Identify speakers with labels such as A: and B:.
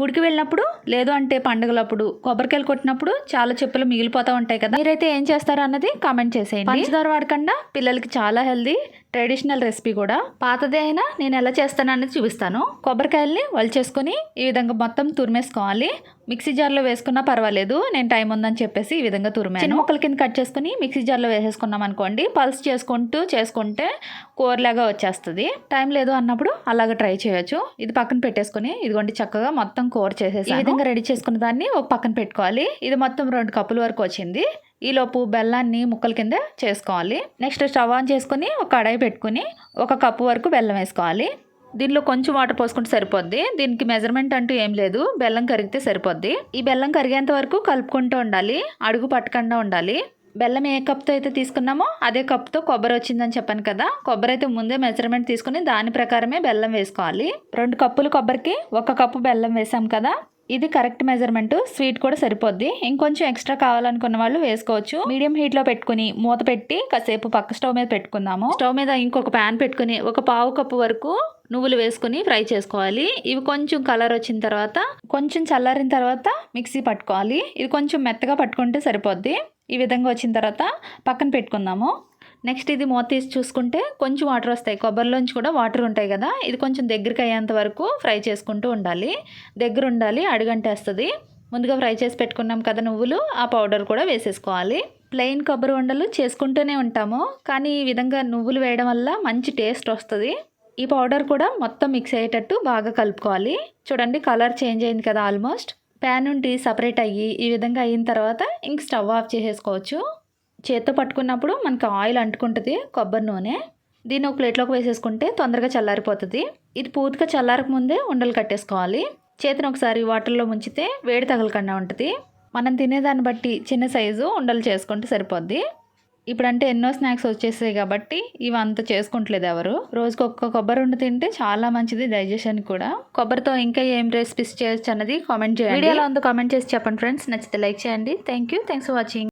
A: గుడికి వెళ్ళినప్పుడు లేదు అంటే పండుగలప్పుడు కొబ్బరికాయలు కొట్టినప్పుడు చాలా చెప్పులు మిగిలిపోతూ ఉంటాయి కదా. మీరైతే ఏం చేస్తారు అన్నది కామెంట్ చేసేయండి. పంచదార వాడకుండా పిల్లలకి చాలా హెల్దీ ట్రెడిషనల్ రెసిపీ కూడా. పాతదే అయినా నేను ఎలా చేస్తాను అనేది చూపిస్తాను. కొబ్బరికాయల్ని వలిచేసుకొని ఈ విధంగా మొత్తం తురిమేసుకోవాలి. మిక్సీ జార్లో వేసుకున్నా పర్వాలేదు. నేను టైం ఉందని చెప్పేసి ఈ విధంగా తురిమాను. చిన్న ముక్కల కింద కట్ చేసుకుని మిక్సీ జార్లో వేసేసుకున్నాం అనుకోండి. పల్స్ చేసుకుంటూ చేసుకుంటే కూరలాగా వచ్చేస్తుంది. టైం లేదు అన్నప్పుడు అలాగ ట్రై చేయొచ్చు. ఇది పక్కన పెట్టేసుకుని ఇదిగోండి చక్కగా మొత్తం కూర చేసేసి ఈ విధంగా రెడీ చేసుకున్న దాన్ని ఒక పక్కన పెట్టుకోవాలి. ఇది మొత్తం రెండు కప్పుల వరకు వచ్చింది. ఈలోపు బెల్లాన్ని ముక్కల కింద చేసుకోవాలి. నెక్స్ట్ స్టవ్ ఆన్ చేసుకుని ఒక కడాయి పెట్టుకుని ఒక కప్పు వరకు బెల్లం వేసుకోవాలి. దీనిలో కొంచెం వాటర్ పోసుకుంటే సరిపోద్ది. దీనికి మెజర్మెంట్ అంటూ ఏం లేదు. బెల్లం కరిగితే సరిపోద్ది. ఈ బెల్లం కరిగేంత వరకు కలుపుకుంటూ ఉండాలి. అడుగు పట్టకుండా ఉండాలి. బెల్లం ఏ కప్తో అయితే తీసుకున్నామో అదే కప్తో కొబ్బరి వచ్చిందని చెప్పాను కదా. కొబ్బరి అయితే ముందే మెజర్మెంట్ తీసుకుని దాని ప్రకారమే బెల్లం వేసుకోవాలి. రెండు కప్పులు కొబ్బరికి ఒక కప్పు బెల్లం వేసాం కదా. ఇది కరెక్ట్ మెజర్మెంట్ స్వీట్ కూడా సరిపోద్ది. ఇంకొంచెం ఎక్స్ట్రా కావాలనుకున్న వాళ్ళు వేసుకోవచ్చు. మీడియం హీట్లో పెట్టుకుని మూత పెట్టి కాసేపు పక్క స్టవ్ మీద పెట్టుకుందాము. స్టవ్ మీద ఇంకొక ప్యాన్ పెట్టుకుని ఒక పావు కప్పు వరకు నువ్వులు వేసుకుని ఫ్రై చేసుకోవాలి. ఇవి కొంచెం కలర్ వచ్చిన తర్వాత కొంచెం చల్లారిన తర్వాత మిక్సీ పట్టుకోవాలి. ఇది కొంచెం మెత్తగా పట్టుకుంటే సరిపోద్ది. ఈ విధంగా వచ్చిన తర్వాత పక్కన పెట్టుకుందాము. నెక్స్ట్ ఇది మూత తీసి చూసుకుంటే కొంచెం వాటర్ వస్తాయి. కొబ్బరిలోంచి కూడా వాటర్ ఉంటాయి కదా. ఇది కొంచెం దగ్గరికి అయ్యేంత వరకు ఫ్రై చేసుకుంటూ ఉండాలి. దగ్గర ఉండాలి అడుగంటేస్తుంది. ముందుగా ఫ్రై చేసి పెట్టుకున్నాం కదా నువ్వులు ఆ పౌడర్ కూడా వేసేసుకోవాలి. ప్లెయిన్ కొబ్బరి ఉండలు చేసుకుంటూనే ఉంటాము. కానీ ఈ విధంగా నువ్వులు వేయడం వల్ల మంచి టేస్ట్ వస్తుంది. ఈ పౌడర్ కూడా మొత్తం మిక్స్ అయ్యేటట్టు బాగా కలుపుకోవాలి. చూడండి కలర్ చేంజ్ అయింది కదా ఆల్మోస్ట్. ప్యాన్ నుండి సపరేట్ అయ్యి ఈ విధంగా అయిన తర్వాత ఇంక స్టవ్ ఆఫ్ చేసేసుకోవచ్చు. చేత్తో పట్టుకున్నప్పుడు మనకి ఆయిల్ అంటుకుంటుంది కొబ్బరి నూనె. దీన్ని ఒక ప్లేట్లోకి వేసేసుకుంటే తొందరగా చల్లారిపోతుంది. ఇది పూర్తిగా చల్లారక ముందే ఉండలు కట్టేసుకోవాలి. చేతిని ఒకసారి వాటర్లో ముంచితే వేడి తగలకుండా ఉంటుంది. మనం తినేదాన్ని బట్టి చిన్న సైజు ఉండలు చేసుకుంటే సరిపోద్ది. ఇప్పుడంటే ఎన్నో స్నాక్స్ వచ్చేసాయి కాబట్టి ఇవి అంత చేసుకుంటలేదు ఎవరు. రోజుకి ఒక్క కొబ్బరి ఉండి తింటే చాలా మంచిది డైజెషన్ కూడా. కొబ్బరితో ఇంకా ఏం రెసిపీస్ చేయొచ్చు అన్నది కామెంట్ చేయండి. వీడియోలో ఉందో కామెంట్ చేసి చెప్పండి ఫ్రెండ్స్ నచ్చితే లైక్ చేయండి. Thank you thanks for watching